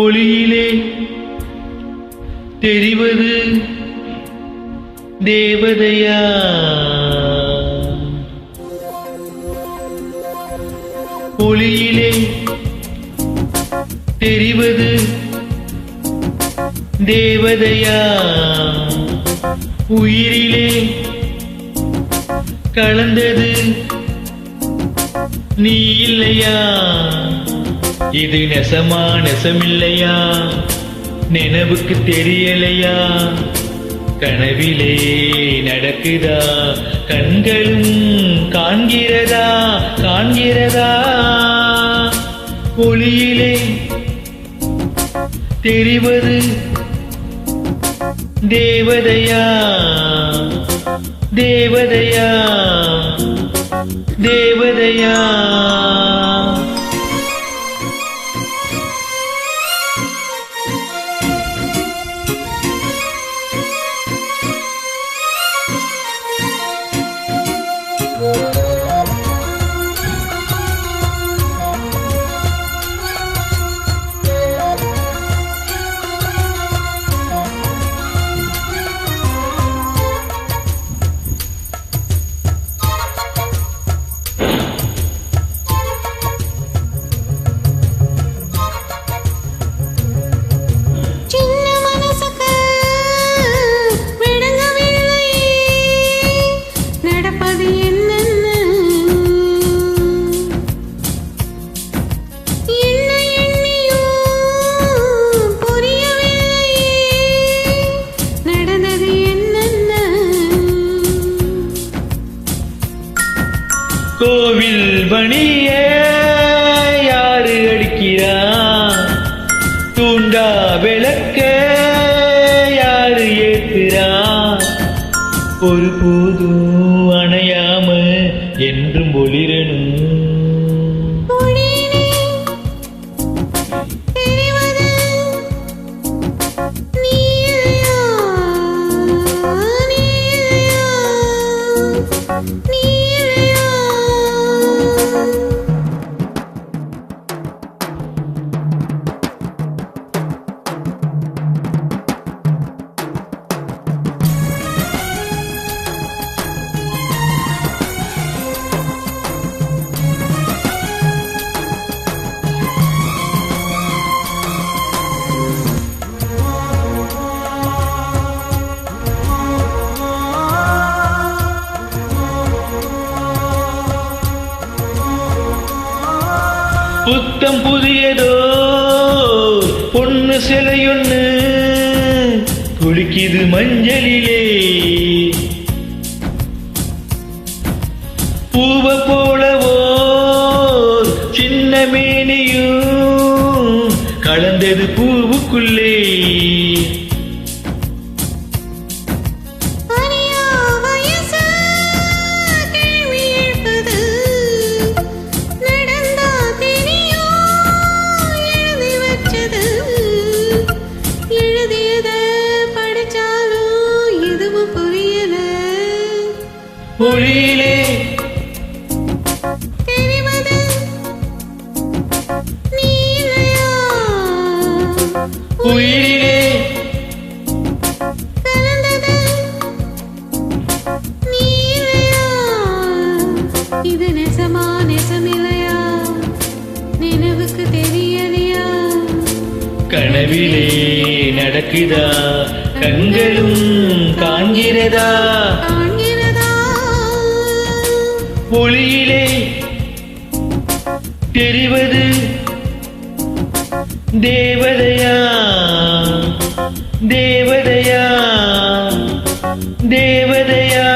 ஒளியிலே தெரிவது தேவதையா? ஒளியிலே தெரிவது தேவதையா? உயிரிலே கலந்தது நீ இல்லையா? இது நெசமா நெசமில்லையா? நினைவுக்கு தெரியலையா? கனவிலே நடக்குதா? கண்களும் காண்கிறதா? காண்கிறதா? ஒளியிலே தெரிவது தேவதையா? தேவதையா? தேவதையா? சின்ன ஒரு போதும் அணையாம என்றும் ஒளிரணும். புத்தம் புதியதோ பொண்ணு சிலையொன்னு குளிக்குது மஞ்சளிலே. பூவ போலவோ சின்ன மேனியும் கலந்தது பூவுக்குள்ளே. தெரிவது இல்லையா இது நெசமா நெசமில்லையா நினைவுக்கு தெரியலையா? கனவிலே நடக்குதா? கண்களும் காண்கிறதா? ஒளியிலே தெரிவது தேவதையா? தேவதையா? தேவதையா?